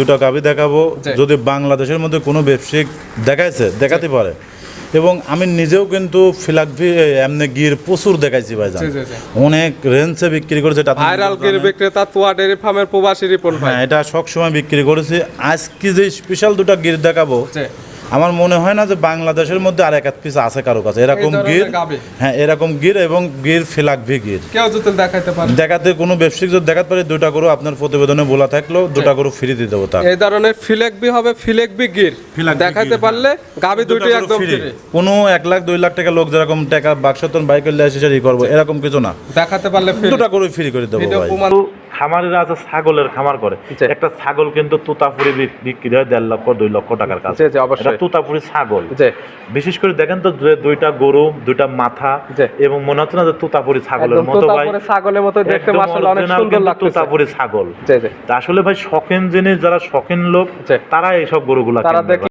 দুটো গাবি দেখাবো। যদি বাংলাদেশের মধ্যে কোনো ব্যবসায়িক দেখাইছে দেখাতে পারে। এবং আমি নিজেও কিন্তু ফিলাকভি এমনি গির প্রচুর দেখাইছি ভাই। অনেক রেঞ্জে বিক্রি করেছে ভাইরাল। গির বিক্রেতা তোয়া ডেরি ফার্মের প্রবাসী রিপন ভাই। হ্যাঁ এটা সবসময় বিক্রি করেছি। আজকে যে স্পেশাল দুটো গির দেখাবো। আমার মনে হয় না যে বাংলাদেশের মধ্যে আর এক পিস আছে কারও কাছে। এরকম গির হ্যাঁ এরকম গির এবং গির ফিলাকভি গির। কেউ যদি দেখাইতে পারে। দেখাতে কোনো ব্যবসায়িক যদি দেখাতে পারে দুটা করে আপনার প্রতিবেদনে বলা থাকলেও দুটা করে ফ্রি দিয়ে দেবো তার। এই ধরনের ফিলেকবি হবে ফিলেকবি গির। দেখাতে পারলে গাবি দুটা একদম ফ্রি কোনো এক লাখ দুই লাখ টাকা লোক যেরকম টাকা বাক্সতন বাইক এসে সেটাই করব এরকম কিছু না। দেখাতে পারলে দুটা করে ফ্রি করে দেবো ভাই। খামারিরা আছে ছাগলের খামার করে। একটা ছাগল কিন্তু তুতাপুরি বিক্রি হয় দেড় লক্ষ দুই লক্ষ টাকার কাছে। এটা তুতাপুরি ছাগল। বিশেষ করে দেখেন তো দুইটা গরু দুইটা মাথা এবং মনে হচ্ছে না যে তুতাপুরি ছাগলের মতো ভাই। ছাগলের মতো দেখতে অনেক সুন্দর কিন্তু তুতাপুরি ছাগল। আসলে ভাই শখেন জিনিস যারা শখেন লোক। তারা এইসব গরুগুলা তারা দেখে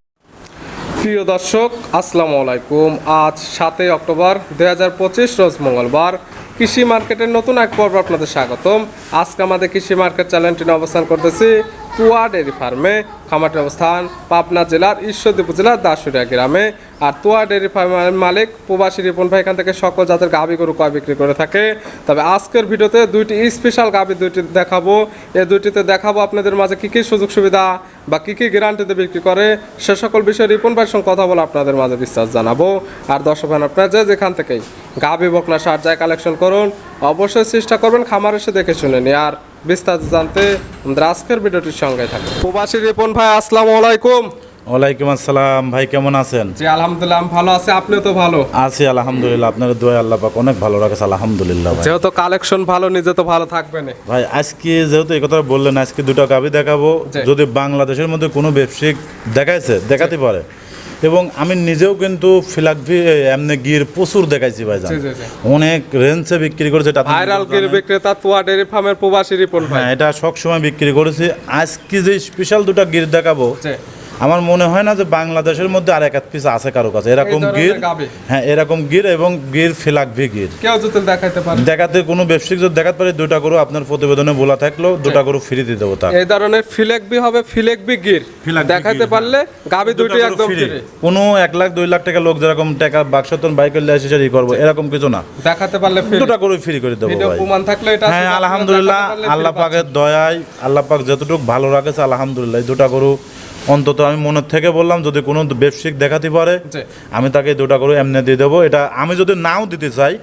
প্রিয় দর্শক আসসালামু আলাইকুম। আজ সাতই অক্টোবর দুই হাজার পঁচিশ রোজ মঙ্গলবার। কৃষি মার্কেটের নতুন এক পর্ব আপনাদের স্বাগতম। আজকে আমাদের কৃষি মার্কেট চ্যানেলটি অবস্থান করতেছি তুয়া ডেয়ারি ফার্মে খামারটির অবস্থান, পাবনা জেলার ঈশ্বরদীপ জেলার দাসুরিয়া গ্রামে। আর তুয়া ডেয়ারি ফার্মের মালিক প্রবাসী রিপন ভাই এখান থেকে সকল জাতের গাভী গরু কয় বিক্রি করে থাকে। তবে আজকের ভিডিওতে দুইটি স্পেশাল গাভী দুইটি দেখাবো। এই দুইটিতে দেখাবো আপনাদের মাঝে কী কী সুযোগ সুবিধা বা কী কী গ্যারান্টিতে বিক্রি করে, সে সকল বিষয়ে রিপন ভাইয়ের সঙ্গে কথা বলে আপনাদের মাঝে বিশ্বাস জানাব। আর দর্শক ভাই, আপনারা যে যেখান থেকেই গাভী বকনা, সার যায় কালেকশন করুন, অবশ্যই চেষ্টা করবেন খামার এসে দেখে শুনে নি আর বিস্তারিত জানতে আমাদের আজকের ভিডিওটির সঙ্গে থাকুন। প্রবাসী রিপন ভাই আসসালামু আলাইকুম। ওয়ালাইকুম আসসালাম। ভাই কেমন আছেন? জি আলহামদুলিল্লাহ ভালো আছি। আপনি তো ভালো? আছি আলহামদুলিল্লাহ। আপনার দোয়া আল্লাহ পাক অনেক ভালো রাখেছে আলহামদুলিল্লাহ ভাই। যেহেতু কালেকশন ভালো নিজে তো ভালো থাকবেন ভাই আজকে যেহেতু এই কথা বললেন আজকে দুটো গাবি দেখাবো। যদি বাংলাদেশের মধ্যে কোনো ব্যবসায়িক দেখাইছে দেখাতে পারে। এবং আমি নিজেও কিন্তু ফিলাকভি এমনি গির প্রচুর দেখাইছি ভাই। অনেক রেঞ্জে বিক্রি করেছে ভাইরাল গির বিক্রেতা তুয়া ডেরি ফার্মের প্রবাসী রিপন ভাই হ্যাঁ এটা সবসময় বিক্রি করেছি আজকে যে স্পেশাল দুটো গির দেখাবো। আমার মনে হয় না যে বাংলাদেশের মধ্যে আর এক পিস আছে কারও কাছে। এরকম গির হ্যাঁ এরকম গির এবং গির ফিলাকভি গির। কেউ যদি দেখাইতে পারে। দেখাতে কোনো ব্যবসায়িক যদি দেখাতে পারে দুটা করে আপনার প্রতিবেদনে বলা থাকলেও দুটা করে ফ্রি দিয়ে দেবো তার। এই ধরনের ফিলেকবি হবে ফিলেকবি গির। ফিলেকবি গির, পারলে গাবি দুটা একদম ফ্রি কোনো এক লাখ দুই লাখ টাকা লোক যেরকম টাকা বাক্সতন বাইক এসে সেটাই করব। এরকম কিছু না। দেখাতে পারলে দুটা করে ফ্রি করে দেবো প্রমাণ থাকলে এটা হ্যাঁ আলহামদুলিল্লাহ দেখাতে আল্লাহ পাকের দয়ায় আল্লাহ পাক যতটুকু ভালো রাখেছে আলহামদুলিল্লাহ দুটা গরু অন্তত আমি মনের থেকে বললাম যদি কোনো ব্যবসায়িক দেখাতে পারে আমি তাকে দুটা করে এমনি দিয়ে দেবো। এটা আমি যদি নাও দিতে চাই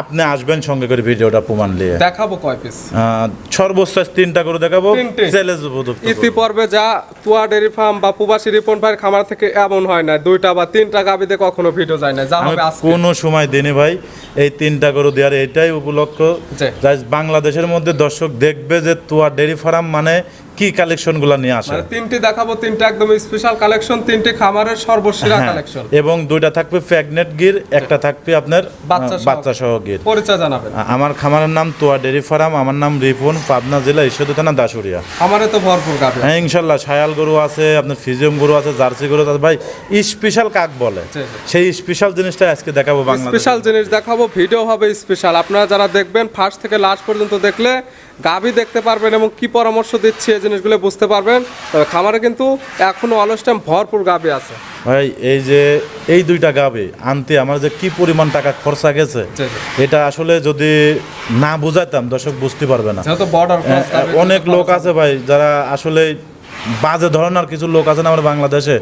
আপনি আসবেন সঙ্গে করে ভিডিওটা প্রমাণ নিয়ে। দেখাবো কয় পিস সর্বোচ্চ তিনটা করে দেখাবো চ্যালেঞ্জ ইতি পর্বে যা তুয়া ডেরি ফার্ম বা প্রবাসী রিপন ভাইয়ের খামার থেকে এমন হয় না দুইটা বা তিনটা গাবিতে কখনো ভিডিও যায় না যা আমি হবে কোনো সময় দিনে ভাই এই তিনটা গরু দেওয়ার এটাই উপলক্ষ। বাংলাদেশের মধ্যে দর্শক দেখবে যে তুয়া ডেরি ফার্ম মানে কি কালেকশনগুলো নিয়ে আসে? মানে তিনটি দেখাবো তিনটা একদম স্পেশাল কালেকশন তিনটি খামারের সর্বসেরা হ্যাঁ, কালেকশন এবং দুইটা থাকবে প্রেগনেন্ট গির একটা থাকবে আপনার বাচ্চা সহ। গির। পরিচয় জানাবেন। আমার খামারের নাম তোয়া ডেরি ফার্ম আমার নাম রিপন পাবনা জেলা ঈশ্বরদী থানা দাসুরিয়া আমারে তো ভরপুর গাবি হ্যাঁ ইনশাল্লাহ সায়াল গরু আছে আপনার ফিজিয়াম গরু আছে জার্সি গরু আছে ভাই স্পেশাল কাক বলে। সেই স্পেশাল জিনিসটা আজকে দেখাবো স্পেশাল জিনিস দেখাবো ভিডিও হবে স্পেশাল আপনারা যারা দেখবেন ফার্স্ট থেকে লাস্ট পর্যন্ত দেখলে গাভী দেখতে পারবেন এবং কি পরামর্শ দিচ্ছি এই জিনিসগুলো বুঝতে পারবেন তবে খামারে কিন্তু এখনও অলস টাইম ভরপুর গাভী আছে ভাই এই যে এই দুইটা গাবে আনতে আমার যে কি পরিমাণ টাকা খরচা গেছে। এটা আসলে যদি না বুঝাইতাম দর্শক বুঝতে পারবে না এ- অনেক লোক আছে ভাই যারা আসলে বাজে ধরনের কিছু লোক আছে না আমার বাংলাদেশে।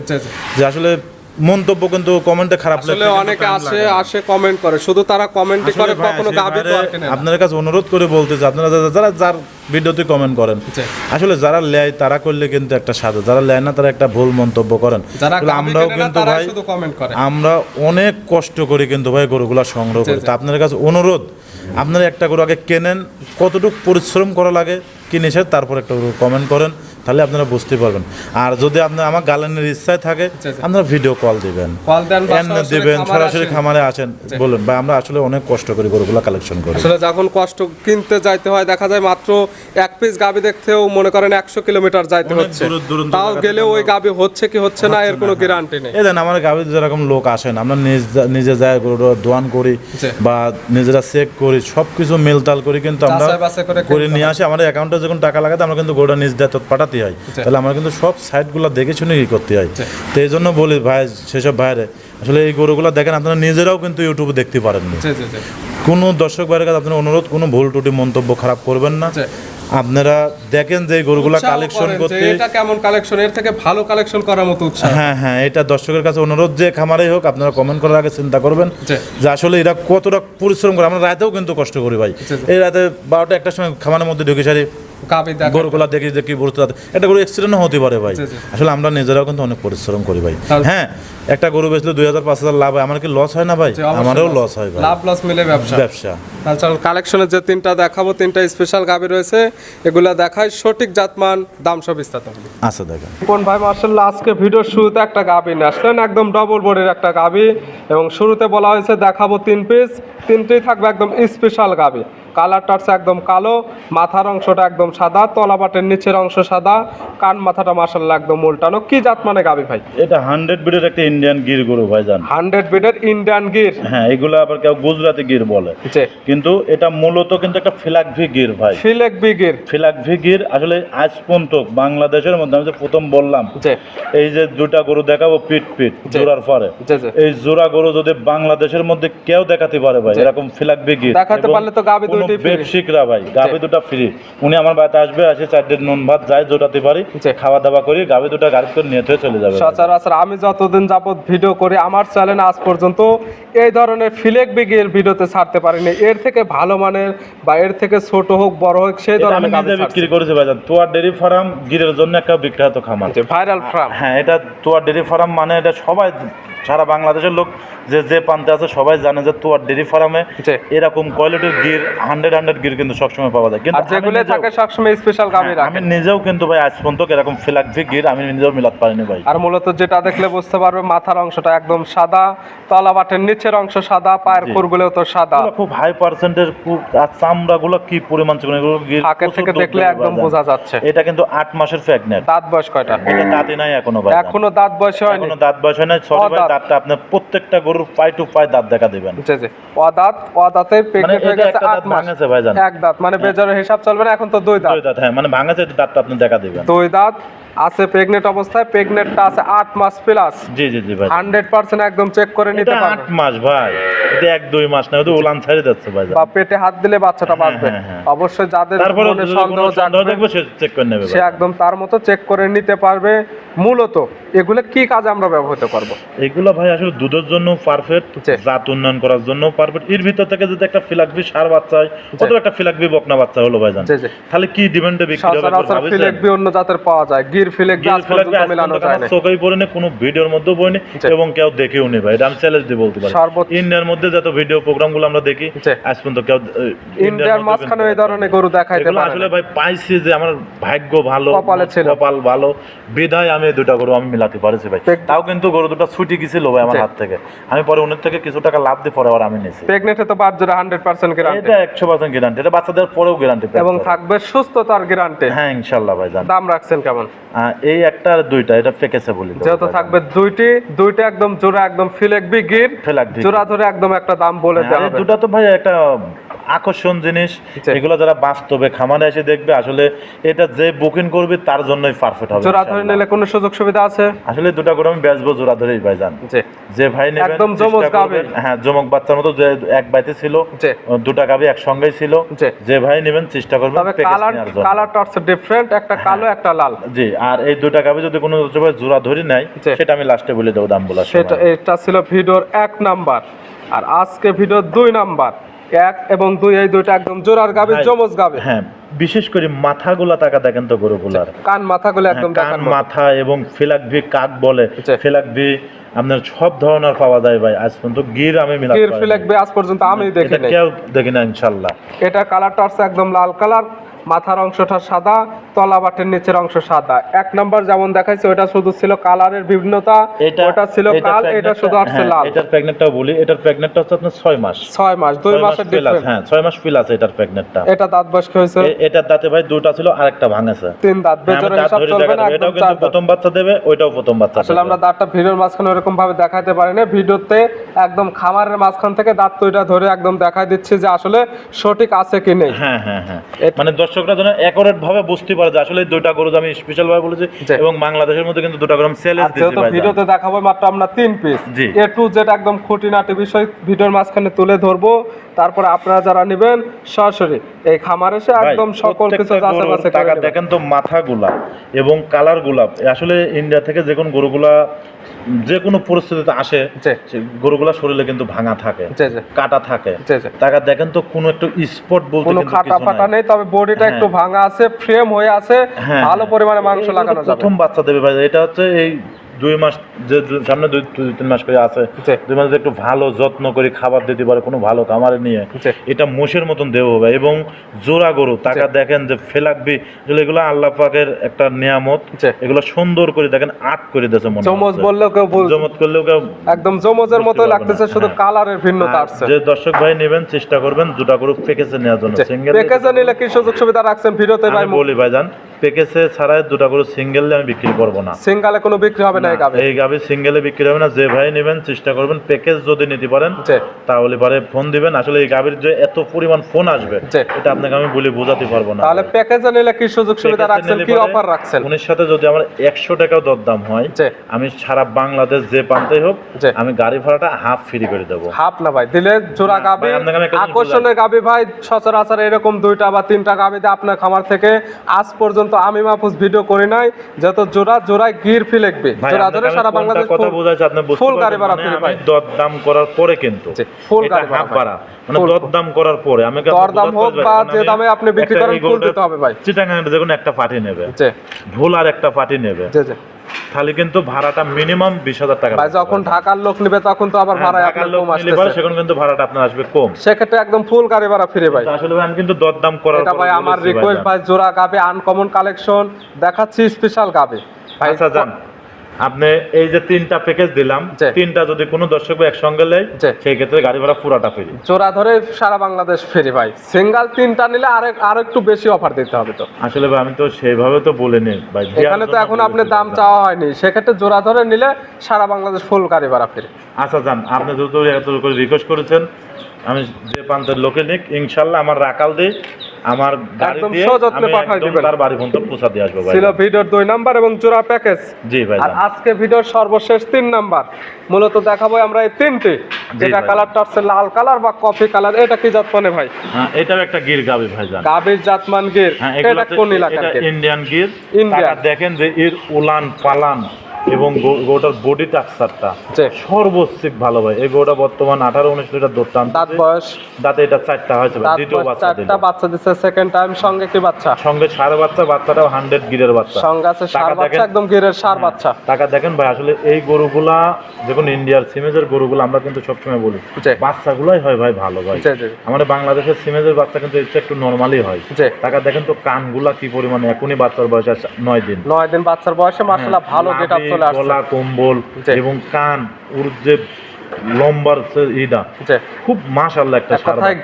যে আসলে মন্তব্য কিন্তু কমেন্টে খারাপ কিন্তু অনেকে আসে আসে কমেন্ট করে। শুধু তারা কমেন্টই করে কখনো না। আপনাদের কাছে অনুরোধ করে বলতেছে আপনারা যারা- যারা ভিডিওতে কমেন্ট করেন আসলে যারা লেয় তারা করলে কিন্তু একটা সাজা। যারা লেয় না তারা একটা ভুল মন্তব্য করেন। আমরাও কিন্তু ভাই শুধু কমেন্ট করে। আমরা অনেক কষ্ট করি কিন্তু ভাই গরুগুলা সংগ্রহ করি। তা আপনাদের কাছে অনুরোধ আপনারা একটা গরু আগে কেনেন কতটুকু পরিশ্রম করা লাগে কিনেছে তারপর একটা গরু কমেন্ট করেন। তাহলে আপনারা বুঝতে পারবেন। আর যদি আপনার আমার গার্লেনের ইচ্ছায় থাকে জি, জি। আপনারা ভিডিও কল দিবেন। বা দিবেন সরাসরি খামারে আসেন বলুন ভাই আমরা আসলে অনেক কষ্ট করি গরুগুলা কালেকশন করি। আসলে যখন কষ্ট কিনতে যাইতে হয় দেখা যায় মাত্র এক পিস গাবি দেখতেও মনে করেন একশো কিলোমিটার যাইতে হচ্ছে। তাও গেলে ওই গাবি হচ্ছে কি হচ্ছে না এর কোনো গ্যারান্টি নেই। এই দেন আমার গাভীর যেরকম লোক আসেন আমরা নিজ নিজে যাই গরুটা দোয়ান করি বা নিজেরা চেক করি সব কিছু মেলতাল করি কিন্তু আমরা করে করে নিয়ে আসি আমাদের অ্যাকাউন্টে যখন টাকা লাগাতে আমরা কিন্তু গরুটা নিজ দায়িত্ব পাঠাতে বোঝাতে হয় তাহলে আমার কিন্তু সব সাইডগুলো দেখে শুনে ই করতে হয় তো। এই জন্য বলি ভাই সেসব ভাইরে আসলে এই গরুগুলো দেখেন আপনারা নিজেরাও কিন্তু ইউটিউবে দেখতে পারেন না। কোনো দর্শক ভাইয়ের কাছে আপনার অনুরোধ কোনো ভুল টুটি মন্তব্য খারাপ করবেন না। আপনারা দেখেন যে গরুগুলা কালেকশন করতে এটা কেমন কালেকশন এর থেকে ভালো কালেকশন করার মতো উৎসাহ। হ্যাঁ হ্যাঁ এটা দর্শকের কাছে অনুরোধ যে খামারেই হোক আপনারা কমেন্ট করার আগে চিন্তা করবেন যে আসলে এরা কতটা পরিশ্রম করে। আমরা রাতেও কিন্তু কষ্ট করি ভাই। এই রাতে বারোটা একটার সময় খামারের মধ্যে ঢুকে সারি। গরুগুলা দেখি যে কি বলতে এটা গরু অ্যাক্সিডেন্টও হতে পারে ভাই। আসলে আমরা নিজেরাও কিন্তু অনেক পরিশ্রম করি ভাই। হ্যাঁ একটা গরু বেচলে দুই হাজার পাঁচ হাজার লাভ হয়। আমার কি লস হয় না ভাই? আমারও লস হয় ভাই। লাভ লস মিলে ব্যবসা। ব্যবসা। তাহলে কালেকশনের যে তিনটা দেখাবো তিনটা স্পেশাল গাবি রয়েছে। এগুলা দেখায় সঠিক জাতমান দাম সব বিস্তারিত আচ্ছা দেখেন। কোন ভাই মার্শাল্লাহ আজকে ভিডিওর শুরুতে একটা গাবি নিয়ে আসলেন। একদম ডবল বডির একটা গাবি। এবং শুরুতে বলা হয়েছে দেখাবো তিন পিস তিনটেই থাকবে একদম স্পেশাল গাবি। কালারটা হচ্ছে একদম কালো মাথার অংশটা একদম সাদা তলাবাটের নিচের অংশ সাদা কান মাথাটা মার্শাল্লাহ একদম উল্টানো। কি জাত মানে গাবি ভাই? এটা হান্ড্রেড বিডের একটা ইন্ডিয়ান গির গরু ভাই জান হান্ড্রেড বিডের ইন্ডিয়ান গির? হ্যাঁ এগুলো আবার কেউ গুজরাটি গির বলে। কিন্তু এটা মূলত কিন্তু একটা ফিলাকভি গির ভাই। ফিলেক বি গির। ফিলাকভি গির আসলে আজ পর্যন্ত বাংলাদেশের মধ্যে আমি যে প্রথম বললাম এই যে দুটা গরু দেখাবো পিট পিট। জোড়ার পরে এই জোড়া গরু যদি বাংলাদেশের মধ্যে কেউ দেখাতে পারে ভাই। এরকম ফিলাকভি গির দেখাতে পারলে তো গাভী কোনো দুইটাই free। ভাই গাভী দুটা ফ্রি উনি আমার বাড়িতে আসবে আসে চারটে নুন ভাত যায় জোটাতে পারি খাওয়া দাওয়া করি গাভী দুটা গাড়ি করে নিয়ে চলে যাবে সচরাচর আমি যতদিন যাবত ভিডিও করি আমার চ্যানেলে আজ পর্যন্ত এই ধরনের ফিলেক বিগের ভিডিওতে ছাড়তে পারিনি। এর থেকে ভালো মানের বা এর থেকে ছোট হোক বড় হোক সেই ধরনের গাভী বিক্রি করেছি ভাইজান। তোয়ার ডেরি ফার্ম গিরের জন্য একটা বিখ্যাত খামার। ভাইরাল ফ্রাম হ্যাঁ এটা তোয়ার ডেরি ফার্ম মানে এটা সবাই সারা বাংলাদেশের লোক যে যে প্রান্তে আছে সবাই জানে যে তোয়ার ডেরি ফার্মে এরকম কোয়ালিটির গির হান্ড্রেড হান্ড্রেড গির কিন্তু সবসময় পাওয়া যায়। কিন্তু যেগুলো থাকে সবসময় স্পেশাল হ্যাঁ, আমি নিজেও কিন্তু ভাই আজ পর্যন্ত এরকম গির আমি নিজেও মিলাতে পারিনি ভাই। আর মূলত যেটা দেখলে বুঝতে পারবে মাথার অংশটা একদম সাদা নিচের অংশ সাদা পায়ের। তো সাদা। খুব হাই পার্সেন্টের আর চামড়া গুলো কি পরিমাণ চিকন এগুলো হাকের থেকে দেখলে একদম বোঝা যাচ্ছে। এটা কিন্তু আট মাসের প্রেগনেন্ট দাঁত বয়স কয়টা? এটা দাঁতই নাই এখনও ভাই এখনও দাঁত বয়স হয়নি। এখনও দাঁত বয়স হয় নাই সরি ভাই অদাঁত। দাঁতটা আপনার প্রত্যেকটা গরুর পাই টু পাই দাঁত দেখা দিবেন। জি জি। অদাঁত হয়ে গেছে একটা আট মাস। ভাঙেছে ভাইজান। এক দাঁত মানে বেজারের হিসাব চলবে না এখন তো দুই দাঁত দুই দাঁত হ্যাঁ মানে ভাঙাছে দাঁতটা আপনি দেখা দিবেন দুই দাঁত আছে প্রেগনেন্ট অবস্থায় প্রেগনেন্টটা আছে আট মাস প্লাস জি জি জি ভাই। হান্ড্রেড পার্সেন্ট একদম চেক করে নিতে পারবে। মাস ভাই। এটা এক দুই মাস না ওটা উলান ছাড়ে যাচ্ছে ভাই বা পেটে হাত দিলে বাচ্চাটা বাঁচবে। হ্যাঁ, হ্যাঁ। অবশ্যই যাদের তারপরে মনে সন্দেহ দেখবে সে চেক করে নেবে সে একদম তার মতো চেক করে নিতে পারবে। মূলত এগুলো কি কাজে আমরা ব্যবহৃত করব? এগুলো ভাই আসলে দুধের জন্য পারফেক্ট। জাত উন্নয়ন করার জন্য পারফেক্ট এর ভিতর থেকে যদি একটা ফিলাকবি সার বাচ্চা হয় কত একটা ফিলাকবি বকনা বাচ্চা হলো ভাইজান জি জি। তাহলে কি ডিমান্ডে বিক্রি হবে? ভাবেছেন? অন্য জাতের পাওয়া যায়। গির পর্যন্ত মেলানো যায় না চোখেই পড়েনি কোনো ভিডিওর মধ্যেও পড়েনি জি। এবং কেউ দেখেও নি ভাই। এটা আমি চ্যালেঞ্জ দিয়ে বলতে পারি। ইন্ডিয়ার মধ্যে যত ভিডিও প্রোগ্রামগুলো আমরা দেখি আজ পর্যন্ত কেউ ইন্ডিয়ার মাঝখানে এই ধরনের গরু দেখাইতে পারে আসলে ভাই পাইছি যে আমার ভাগ্য ভালো কপালে ছিল। কপাল ভালো। বিধায় আমি দুটা গরু আমি মিলাতে পারছি ভাই। তাও কিন্তু গরু দুটো ছুটি গেছিল ভাই আমার হাত থেকে। আমি পরে উনির থেকে কিছু টাকা লাভ দিয়ে পরে আবার আমি নিয়েছি। তো বাদ জোড়া হান্ড্রেড পার্সেন্ট গ্যারান্টি এটা একশো পার্সেন্ট গ্যারান্টি এটা বাচ্চাদের পরেও গ্যারান্টি এবং থাকবে সুস্থতার গ্যারান্টি হ্যাঁ ইনশাল্লাহ ভাই দাম রাখছেন কেমন? এই একটা আর দুইটা এটা ফেকেছে বলি যত যেহেতু থাকবে দুইটি দুইটা একদম জোড়া একদম ফিলেক বিগির ফেলাকবি। জোড়া ধরে একদম একটা দাম বলে হ্যাঁ, দেওয়া দুটা তো ভাই একটা আকর্ষণ জিনিস। এগুলো যারা বাস্তবে খামারে এসে দেখবে আসলে এটা যে বুকিং করবে তার জন্যই পারফেক্ট হবে জোড়া ধরে নিলে কোনো সুযোগ সুবিধা আছে? আসলে দুটা করে আমি বেচবো জোড়া ধরেই ভাই জি। যে ভাই নেবেন একদম জমজ করবেন- হ্যাঁ জমক বাচ্চার মতো যে এক বাইতে ছিল। দুটা গাবি একসঙ্গেই ছিল। যে ভাই নেবেন চেষ্টা করবেন কালার নেওয়ার জন্য। ডিফারেন্ট একটা কালো একটা লাল। জি আর এই দুটা গাবি যদি কোনো জোড়া ধরি নেয় সেটা আমি লাস্টে বলে দেবো দাম বলার সেটা এটা ছিল ভিডিওর এক নাম্বার। আর আজকে ভিডিওর দুই নাম্বার। এক এবং দুই এই দুইটা একদম জোরার গাবে জমজ গাবে হ্যাঁ বিশেষ করে মাথাগুলা টাকা দেখেন তো গরুগুলার। কান মাথাগুলো একদম হ্যাঁ, কান মাথা এবং ফেলাকভি কাক বলে জি। ফেলাকভি আপনার সব ধরনের পাওয়া যায় ভাই আজ পর্যন্ত গির আমি মিলা গির। ভি আজ পর্যন্ত আমি দেখি নাই কেউ দেখি না ইনশাআল্লাহ এটা কালারটা আছে একদম লাল কালার মাথার অংশটা সাদা তলা বাটের নিচের অংশ সাদা। এক নাম্বার যেমন দেখাইছে ওটা শুধু ছিল কালারের বিভিন্নতা ওটা ছিল কাল এটা শুধু আসছে হ্যাঁ, লাল। এটার প্রেগনেন্টটাও বলি এটার প্রেগনেন্টটা হচ্ছে আপনার ছয় মাস। ছয় মাস দুই মাসের ডিফারেন্স হ্যাঁ ছয় মাস ফিল আছে এটার প্রেগনেন্টটা এটা দাঁত বয়স কি হয়েছে? এটার দাঁতে ভাই দুটা ছিল আরেকটা ভাঙেছে। তিন দাঁত। হ্যাঁ, বেচারা হিসাব চলবে না এটাও কিন্তু প্রথম বাচ্চা দেবে ওইটাও প্রথম বাচ্চা আসলে আমরা দাঁতটা ভিডিওর মাঝখানে ওরকম ভাবে দেখাতে পারি না ভিডিওতে একদম খামারের মাঝখান থেকে দাঁত দুইটা ধরে একদম দেখাই দিচ্ছি যে আসলে সঠিক আছে কি নেই। হ্যাঁ হ্যাঁ হ্যাঁ। মানে দর্শক দর্শকরা যেন একরেট ভাবে বুঝতে পারে যে আসলে দুইটা গরু আমি স্পেশাল ভাবে বলেছি এবং বাংলাদেশের মধ্যে কিন্তু দুটো গরু সেল আছে তো যেহেতু ভিডিওতে দেখাবো মাত্র আমরা তিন পিস জি। এ টু জেড একদম খুঁটিনাটি বিষয় ভিডিওর মাঝখানে তুলে ধরবো। তারপরে আপনারা যারা নেবেন সরাসরি এই খামার এসে একদম সকল কিছু যাচাই টাকা দেখেন তো মাথাগুলা এবং আসলে ইন্ডিয়া থেকে যে কোন গরুগুলা যে কোনো পরিস্থিতিতে আসে গরুগুলা শরীরে কিন্তু ভাঙা থাকে কাটা থাকে। টাকা দেখেন তো কোনো একটু স্পট বলতে কোনো কিছু ফাটা নেই। তবে বডিটা হ্যাঁ। একটু ভাঙা আছে ফ্রেম হয়ে আছে হ্যাঁ, ভালো হ্যাঁ। পরিমাণে মাংস লাগানো যাবে। প্রথম বাচ্চা দেবে ভাই এটা হচ্ছে এই দুই মাস যে সামনে দুই দুই তিন মাস করে আছে দুই মাস একটু ভালো যত্ন করে খাবার দিতে পারে কোনো ভালো খামারে নিয়ে এটা মোষের মতন দেহ হবে। এবং জোড়া গরু টাকা দেখেন যে ফেলাকবি এগুলো আল্লাহ পাকের একটা নিয়ামত। এগুলো সুন্দর করে দেখেন আট করে দিয়েছে মনে চমচ বললেও কেউ জমত করলেও কেউ একদম জমজের মতো লাগতেছে শুধু হ্যাঁ। কালারের ভিন্নতা আসছে। যে দর্শক ভাই নেবেন চেষ্টা করবেন দুটা গরু প্যাকেজে নেওয়ার জন্য। সিঙ্গেল প্যাকেজে নিলে কি সুযোগ সুবিধা রাখছেন ভিডিওতে ভাই? বলি ভাইজান প্যাকেজে ছাড়াই দুটা গরু সিঙ্গেল আমি বিক্রি করব না। সিঙ্গেলে কোনো বিক্রি হবে না। এই গাভি। সিঙ্গেলে বিক্রি হবে না যে ভাই নেবেন চেষ্টা করবেন প্যাকেজ যদি নিতে পারেন তাহলে পরে ফোন দিবেন। আসলে এই গাভির যে এত পরিমাণ ফোন আসবে এটা আপনাকে আমি বলে বোঝাতে পারব না। তাহলে প্যাকেজে নিলে কি সুযোগ সুবিধা রাখছেন? কি অফার রাখছেন? উনির সাথে যদি আমার একশো টাকাও দরদাম হয় আমি সারা বাংলাদেশ যে প্রান্তে হোক আমি গাড়ি ভাড়াটা হাফ ফ্রি করে দেবো। হাফ না ভাই দিলে জোড়া জিনিস আকর্ষণের গাবি ভাই সচরাচর এরকম দুইটা বা তিনটা গাবি দিয়ে আপনার খামার থেকে আজ পর্যন্ত আমি মাহফুজ ভিডিও করি নাই যত জোড়া জোড়ায় গির ফি লিখবে সারা বাংলাদেশ কথা আপনি বুঝতে full গাড়ি ভাড়া মানে ফ্রি ভাই। দরদাম করার পরে কিন্তু এটা গাড়ি ভাড়া। ভাড়া মানে Full, দরদাম করার পরে আমি দরদাম বোঝাতে হোক বা যে দামে আপনি বিক্রি করেন ফুল দিতে হবে ভাই। একটা পার্টি নেবে। ভুল আর একটা পার্টি নেবে। জি জি। তাহলে কিন্তু ভাড়াটা মিনিমাম বিশ হাজার টাকা ভাই যখন ঢাকার লোক নিবে তখন তো আবার হ্যাঁ, ভাড়া ঢাকার লোক নিলে সেখানে কিন্তু ভাড়াটা আপনার আসবে কম। সেক্ষেত্রে একদম ফুল গাড়ি ভাড়া ফিরে ভাই আসলে আমি কিন্তু দরদাম করার এটা ভাই আমার রিকোয়েস্ট ভাই জোড়া গাবে আনকমন কালেকশন দেখাচ্ছি স্পেশাল গাবে। ভাই আচ্ছা যান আপনি এই যে তিনটা প্যাকেজ দিলাম। তিনটা যদি কোনো দর্শক একসঙ্গে নেয়। সেই ক্ষেত্রে গাড়ি ভাড়া পুরাটা ফ্রি জোড়া ধরে সারা বাংলাদেশ ফেরি ভাই। সিঙ্গাল তিনটা নিলে আরও আরও একটু বেশি অফার দিতে হবে তো। আসলে ভাই আমি তো সেইভাবে তো বলিনি ভাই এখানে তো এখন আপনার দাম চাওয়া হয়নি। সেক্ষেত্রে জোড়া ধরে নিলে সারা বাংলাদেশ ফুল গাড়ি ভাড়া ফেরি আচ্ছা যান। আপনি যত এত করে রিকোয়েস্ট করেছেন আমি যে প্রান্তের লোকে নিক ইনশাল্লাহ আমার রাকাল দিই আমার আমি একদম। তার বাড়ি পর্যন্ত পৌঁছা দিয়ে আসব ভাই। ছিল ভিডিওর দুই নাম্বার এবং জোড়া প্যাকেজ। জি ভাই আর আজকে ভিডিওর সর্বশেষ তিন নাম্বার। মূলত দেখাবো আমরা এই তিনটি। যেটা কালারটা হচ্ছে লাল কালার বা কফি কালার এটা কি জাত মানে ভাই? হ্যাঁ এটাও একটা গির গাবি ভাই জান গাবির জাতমান গির। হ্যাঁ এটা কোন এলাকার ইন্ডিয়ান গির। তারা দেখেন যে এর উলান পালান। এবং গোটার বডি টাকচারটা জি। সর্বোচ্চ ভালো ভাই। এই গোটা বর্তমান আঠারো উনিশ লিটার দুধ টান দাঁত বয়স? দাঁতে এটা চারটা হয়েছে দ্বিতীয় বাচ্চা চারটা বাচ্চা দিচ্ছে সেকেন্ড টাইম সঙ্গে কি বাচ্চা? সঙ্গে সার বাচ্চা বাচ্চাটাও হান্ড্রেড গিরের বাচ্চা। সঙ্গে আছে সার বাচ্চা একদম গিরের সার বাচ্চা। টাকা দেখেন ভাই আসলে এই গরুগুলা দেখুন ইন্ডিয়ার সিমেজের গরুগুলো আমরা কিন্তু সবসময় বলি। বাচ্চাগুলাই হয় ভাই ভালো ভাই। আমাদের বাংলাদেশের সিমেজের বাচ্চা কিন্তু একটু নর্মালি হয়। টাকা দেখেন তো কানগুলা কি পরিমাণে এখনই বাচ্চার বয়স আছে নয় দিন। নয় দিন বাচ্চার বয়সে মার্শাল্লাহ ভালো হ্যাঁ, গেট গলা কম্বল এবং কান ওর যে লম্বার জি। খুব মাশাআল্লাহ একটা এক কথায় ভাই।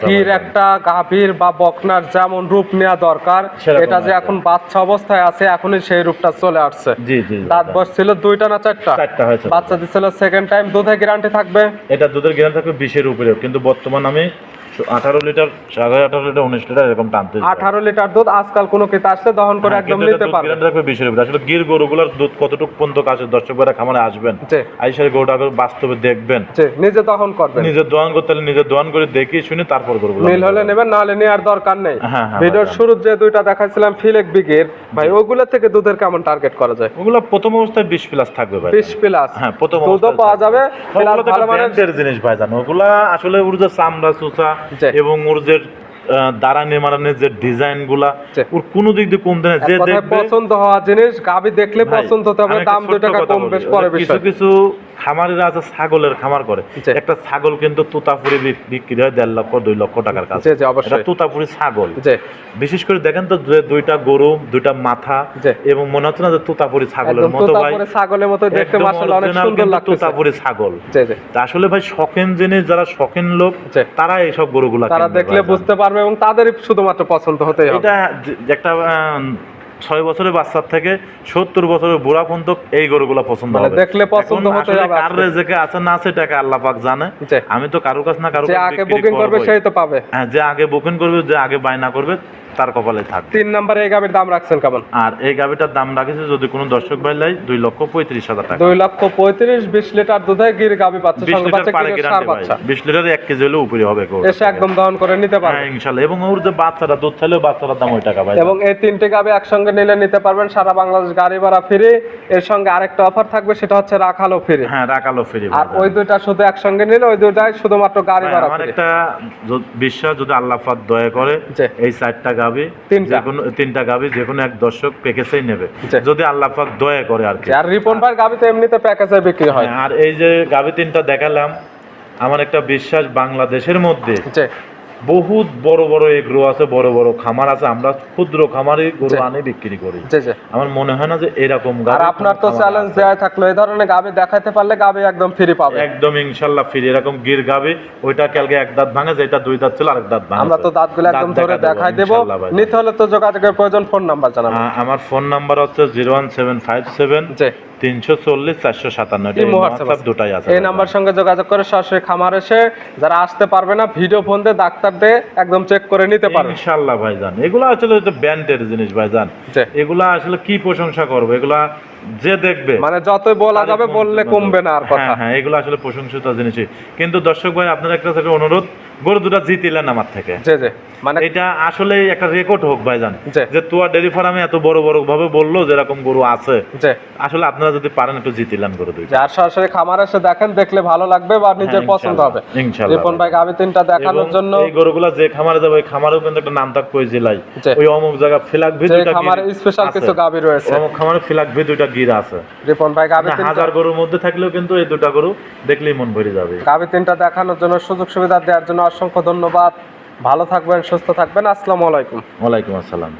একটা গাভীর বা বকনার যেমন রূপ নেওয়া দরকার এটা যে এখন বাচ্চা অবস্থায় আছে এখনই সেই রূপটা চলে আসছে। জি জি দাঁত বয়স ছিল দুইটা না চারটা? চারটা হয়েছে। বাচ্চা দিছিল সেকেন্ড টাইম দুধে গ্যারান্টি থাকবে? এটা দুধের গ্রাম থাকবে বিশের উপরে কিন্তু বর্তমান আমি আঠারো লিটার সাড়ে আঠারো লিটার উনিশ লিটার এরকম টানতে আঠারো লিটার দুধ আজকাল কোনো কেতা আসলে দহন করে হ্যাঁ, একদম নিতে পারবে থাকবে বিশের উপরে। আসলে গির গরুগুলোর দুধ কতটুকু পর্যন্ত কাছে দর্শকরা খামারে আসবেন? আইসার গরুটা বাস্তবে দেখবেন। নিজে দহন করবেন। নিজের দোয়ান করতে হলে নিজের দোয়ান করে দেখি শুনে তারপর গরুগুলো মিল হলে নেবেন নাহলে নেওয়ার দরকার নেই। হ্যাঁ, হ্যাঁ, ভিডিওর শুরুর যে দুইটা দেখাচ্ছিলাম ফিলেক বিগের ভাই ওগুলো থেকে দুধের কেমন টার্গেট করা যায়? ওগুলো প্রথম অবস্থায় বিশ প্লাস থাকবে ভাই। বিশ প্লাস হ্যাঁ প্রথম দুধও পাওয়া যাবে প্লাস ওগুলো ভালো মানের জিনিস ভাই জানো ওগুলা আসলে ওর চামড়া চোচা। এবং ওর যে দ্বারা নির্মাণের যে ডিজাইনগুলা ওর কোনো দিক দিয়ে কমতে না। যে দেখবে পছন্দ হওয়া জিনিস গাবি দেখলে পছন্দ হতে হবে দাম দুই টাকা কম বেশ পরে কিছু কিছু খামারিরা আছে ছাগলের খামার করে। একটা ছাগল কিন্তু তোতাপুরি বিক- বিক্রি হয় দেড় লক্ষ দুই লক্ষ টাকার কাছে। এটা অবশ্যই ছাগল। বিশেষ করে দেখেন তো দুইটা গরু দুইটা মাথা এবং মনে হচ্ছে না যে তোতাপুরি ছাগলের মতো ভাই। ছাগলের মতো দেখতে অনেক সুন্দর লাগতেছে। ছাগল। আসলে ভাই শখেন জিনিস যারা শখেন লোক তারা এইসব গরুগুলা তারা দেখলে বুঝতে পারবে এবং তাদেরই শুধুমাত্র পছন্দ হতে হবে। এটা একটা ছয় বছরের বাচ্চার থেকে সত্তর বছরের বুড়া পর্যন্ত এই গরুগুলা পছন্দ মানে হবে। দেখলে পছন্দ হতে হবে কার রেজেকে আছে না আছে টাকা আল্লাহ পাক জানে। আমি তো কারও কাছ না কারও যে আগে বুকিং করবে সেই তো পাবে। হ্যাঁ যে আগে বুকিং করবে যে আগে বায়না করবে তার কপালে থাকবে তিন নম্বরে এই গাবির দাম রাখছেন কেমন? আর এই গাভিটার দাম রাখেছে যদি কোনো দর্শক ভাই লাই দুই লক্ষ পঁয়ত্রিশ হাজার টাকা। দুই লক্ষ পঁয়ত্রিশ বিশ লিটার দুধে গির গাবি পাচ্ছে বিশ লিটার পারে গ্যারান্টি বাচ্চা। বিশ লিটার এক কেজি হলে উপরে হবে এসে একদম দহন করে নিতে পারবে। হ্যাঁ ইনশাল্লাহ। এবং ওর যে বাচ্চাটা দুধ চাইলেও বাচ্চাটার দাম ওই টাকা ভাই। এবং এই তিনটে গাবি একসঙ্গে নিলে নিতে পারবেন সারা বাংলাদেশ গাড়ি ভাড়া ফ্রি এর সঙ্গে আরেকটা অফার থাকবে সেটা হচ্ছে রাখালো ফ্রি হ্যাঁ রাখালো ফ্রি আর ওই দুইটা শুধু একসঙ্গে নিলে ওই দুইটাই শুধুমাত্র গাড়ি ভাড়া আমার একটা বিশ্বাস যদি আল্লাহ পাক দয়া করে এই চারটা গাবি তিনটা। কোনো তিনটা গাবি যে কোনো এক দর্শক প্যাকেজেই নেবে। যদি আল্লাহ পাক দয়া করে আর কি। আর রিপন ভাই গাবি তো এমনিতে প্যাকেজে বিক্রি হয়। হ্যাঁ, আর এই যে গাবি তিনটা দেখালাম আমার একটা বিশ্বাস বাংলাদেশের মধ্যে বহুত বড় বড় এগ্রো আছে বড় বড় খামার আছে আমরা ক্ষুদ্র খামারে গরু আনে বিক্রি করি। আমার মনে হয় না যে এরকম আর আপনার তো চ্যালেঞ্জ। দেওয়া থাকল এই ধরনের গাবি দেখাতে পারলে গাবি একদম ফ্রি পাবে। একদম ইনশাল্লাহ ফিরে এরকম গির গাবে ওইটা কালকে এক দাঁত ভাঙে যেটা দুই দাঁত ছিল আরেক দাঁত ভাঙে আমরা তো দাঁতগুলো একদম ধরে দেখাই দেবো। নিতে হলে তো যোগাযোগের প্রয়োজন ফোন নাম্বার জানাব। আমার ফোন নাম্বার হচ্ছে zero one seven five seven তিনশো চল্লিশ চারশো সাতান্ন। দুটাই আছে এই নাম্বার সঙ্গে যোগাযোগ করে সরাসরি খামার এসে যারা আসতে পারবে না ভিডিও ফোন দিয়ে ডাক্তার দিয়ে একদম চেক করে নিতে পারবে। ইনশাল্লাহ ভাইজান। এগুলো আসলে ব্যান্ডের জিনিস ভাইজান। এগুলা আসলে কি প্রশংসা করব? এগুলা যে দেখবে মানে যতই বলা যাবে বললে কমবে না আর কথা। হ্যাঁ হ্যাঁ এগুলো আসলে প্রশংসিত জিনিসই। কিন্তু দর্শক ভাই আপনার একটা ছোট অনুরোধ গরু দুটা জিতিলেন আমার থেকে। যে যে মানে এটা আসলে একটা রেকর্ড হোক ভাইজান। জি। যে তোয়া ডেরি ফার্মে এত বড় বড় ভাবে বলল যেরকম গরু আছে। যে আসলে আপনারা যদি পারেন একটু জিতিলেন গরু দুইটা। যে আর সরাসরি খামার এসে দেখেন দেখলে ভালো লাগবে বা নিজের হ্যাঁ, পছন্দ হবে। ইনশাল্লাহ রিপন ভাই গাবি তিনটা দেখানোর জন্য এই গরুগুলা যে খামারে যাবে ওই খামারেও কিন্তু একটা নাম থাকবে ওই জেলায় ওই অমুক জায়গা ফিলাক ভি যে দুইটা খামারে স্পেশাল কিছু গাবি রয়েছে। অমুক খামারে ফিলাক ভি দুইটা গির আছে। রিপন ভাই গাবি হাজার গরুর মধ্যে থাকলেও কিন্তু এই দুটা গরু দেখলেই মন ভরে যাবে। গাবি তিনটা দেখানোর জন্য সুযোগ সুবিধা দেওয়ার জন্য অসংখ্য ধন্যবাদ। ভালো থাকবেন সুস্থ থাকবেন। আসসালামু আলাইকুম। ওয়ালাইকুম আসসালাম।